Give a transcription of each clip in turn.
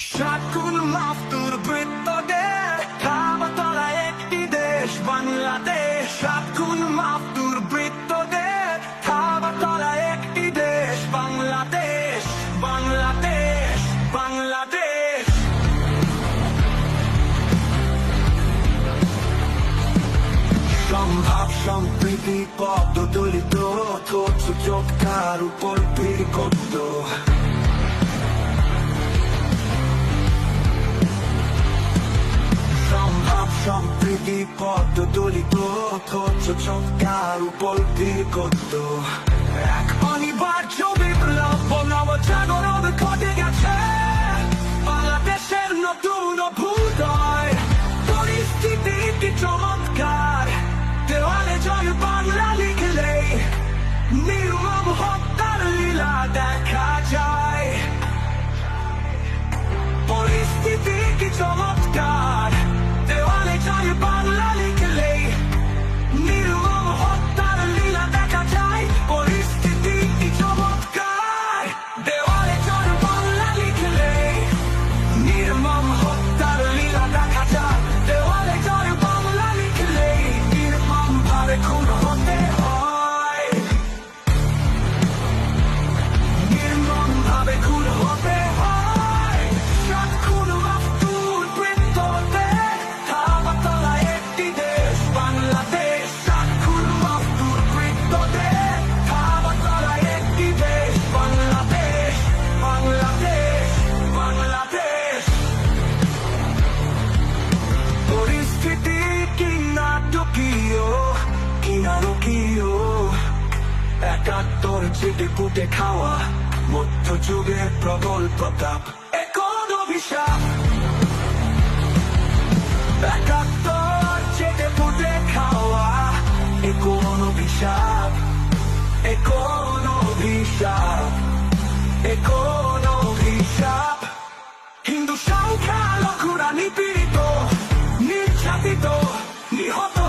সাত গুণ মাফ দুর্বৃত্তদের খামাতলা একটি দেশ বাংলাদেশ সাত গুণ মাফ দুর্বৃত্তদের একটি দেশ বাংলাদেশ বাংলাদেশ বাংলাদেশ সম্ভাব সম্প্রীতি পদ্ম দলিত কার উপর ভিড় করত সম্প্রীতি পদ্ম দলিত অথচ সুযোগ উপলব্ধি করত এক অনিবার্য বিপ্লব নবজাগরণ চেটে পুটে খাওয়া মধ্যযুগের প্রবল প্রতাপ এখন অভিশাপ একাত্তর চেটে পুটে খাওয়া এখন অভিশাপ এখন অভিশাপ এখন অভিশাপ হিন্দু সংখ্যালঘুরা নিপীড়িত, নির্যাতিত, নিহত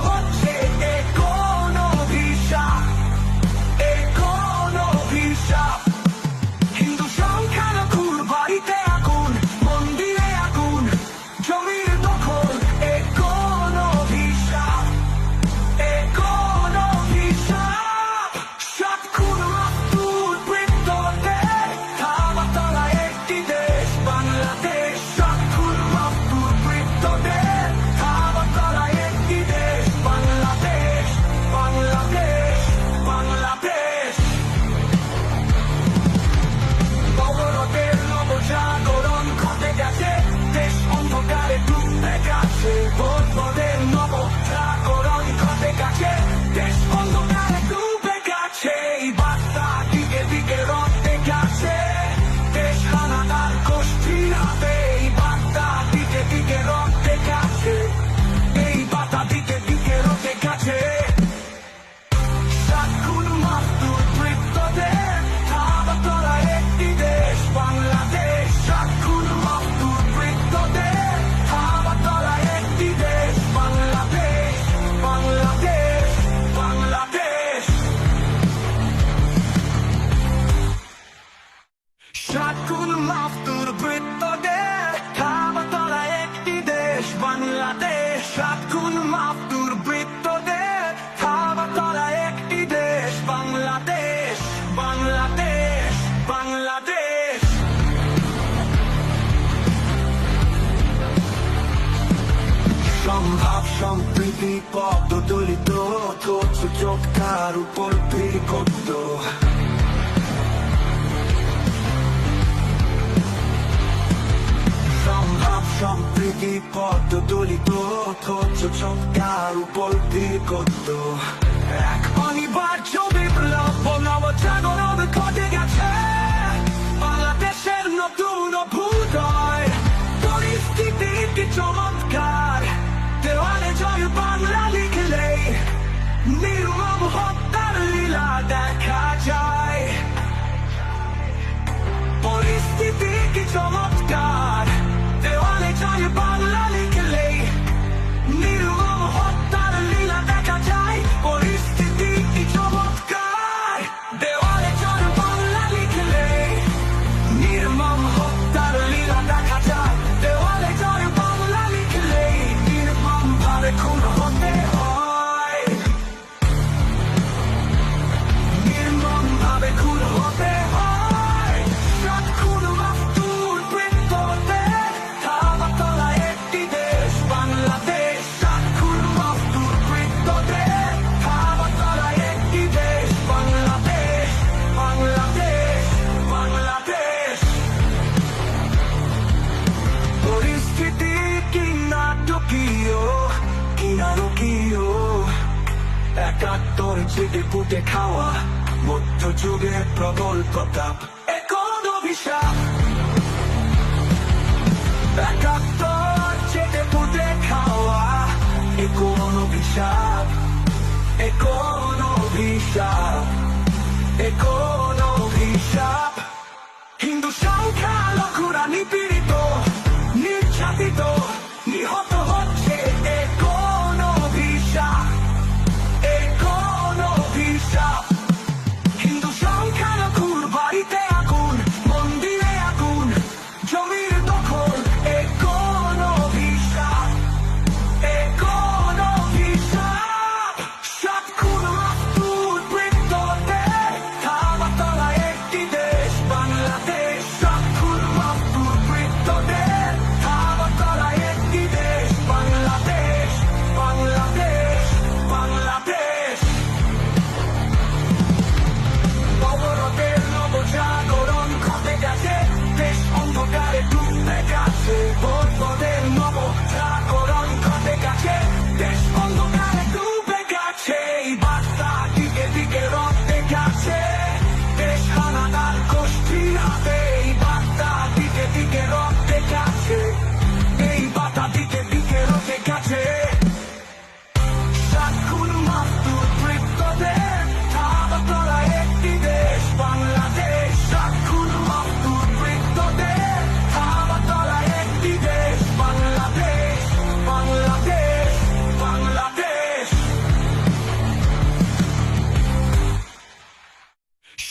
মাতুর বৃত্তদের থামাতলা একটি দেশ বাংলাদেশ মাতুর বৃত্তদের থামাতলা একটি দেশ বাংলাদেশ বাংলাদেশ বাংলাদেশ সম্ভাব সম্প্রীতি পদ্ম দলিত ঠোঁট সূচক উপর ভিড় করত সম্প্রীতি পদ্ম দলিত ঠোঁট সূচক কার উপর এক অনিবার্য বিপ্লব নবজাগরণ ঘটে গেছে বাংলাদেশের নতুন অভ্যুদয় পরিস্থিতি কি একাত্তর চেটে পুটে খাওয়া মধ্য যুগে প্রবল প্রতাপ এখন অভিশাপ। একাত্তর চেটে পুটে খাওয়া এখন অভিশাপ এখন অভিশাপ এখন অভিশাপ। হিন্দু সংখ্যা লঘুরা নিপীড়িত, নির্যাতিত, নিহত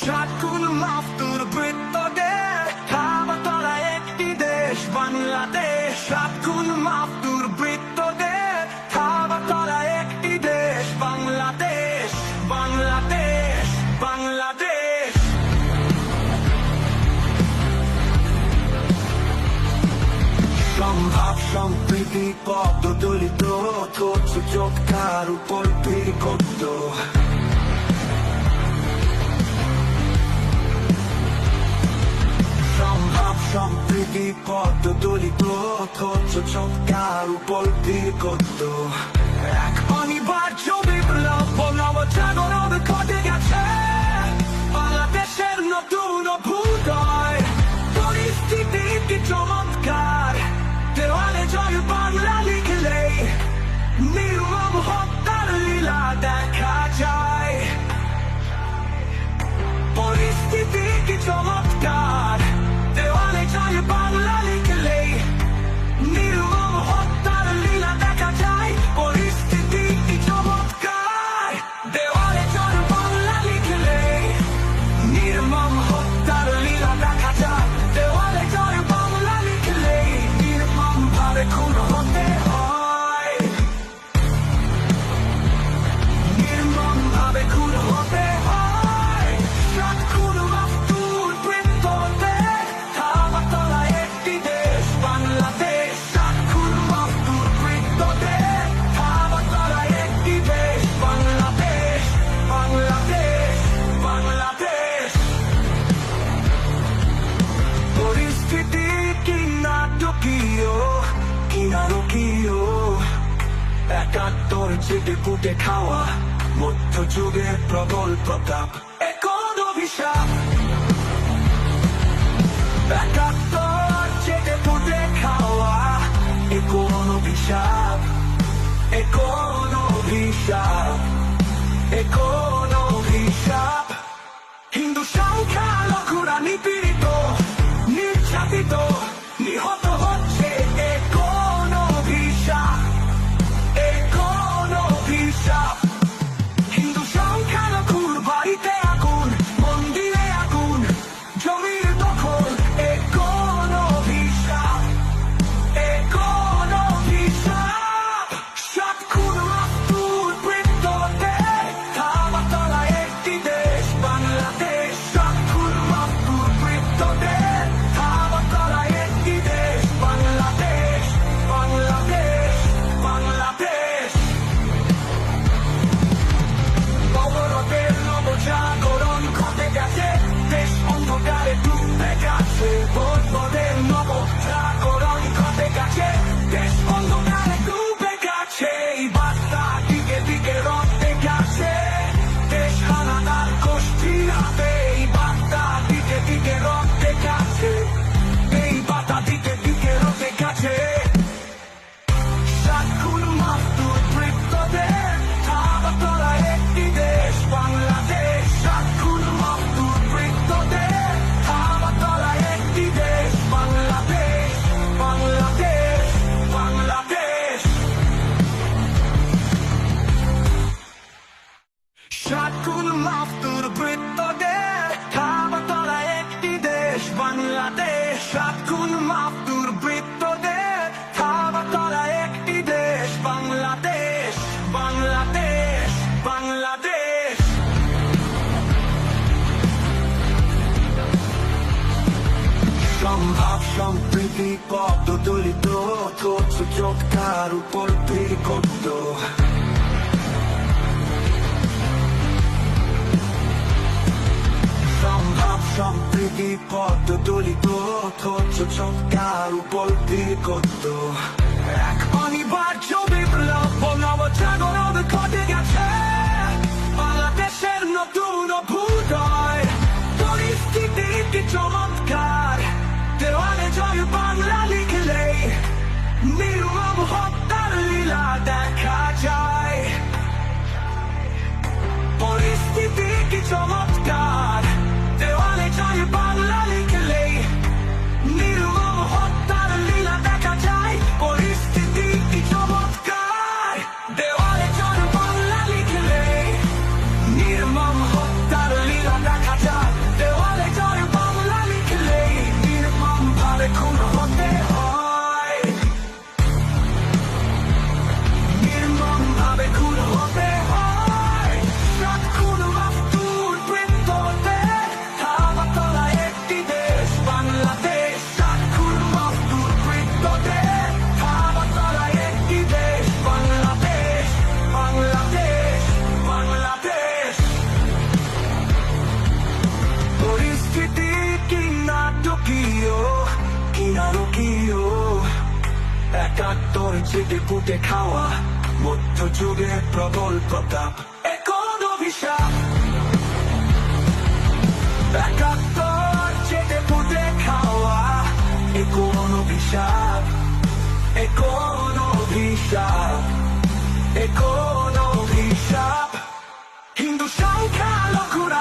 Shotgun laughter. through the bridge. বিপদ দলিত অথচ চমকার উপর দীর্ঘত এক অনিবার্য বিপ্লব নবজাগরণ ঘটে গেছে। বাংলাদেশের নতুন অভ্যুদয় পরিস্থিতি জমা হাত তোর কুটে খাওয়া মধ্য যুগের প্রবল প্রতাপ এখন অভিশাপ একাত্তর চেটে কুটে খাওয়া অভিশাপ অভিশাপ অভিশাপ হিন্দু সংখ্যা লঘুরা নিপীড়িত নির্যাতিত সাতকুল মাফতুর বৃত্তদের খাবতলা একটি দেশ বাংলাদেশ সাতকুল মাফতুর বৃত্তদের খাবার একটি দেশ বাংলাদেশ বাংলাদেশ বাংলাদেশ সম্ভাব সম্প্রীতি পদ্ম দলিত চোখ তার উপর পদ্ম দলিত তথ্য চটকার উপর করত এক অনিবার্য বিপ্লব নবজাগরণ ঘটে গেছে বাংলাদেশের নতুন অভ্যুদয় পরিস্থিতি কি চমৎকার দেওয়ালে জয় বাংলা লিখলে নির্মম হত্যার একাত্তর চেটে পুটে খাওয়া মধ্যযুগে প্রবল প্রতাপ এখন অভিশাপ একাত্তর চেটে পুটে খাওয়া এখন অভিশাপ এখন অভিশাপ এখন অভিশাপ হিন্দু সংখ্যা লঘুরা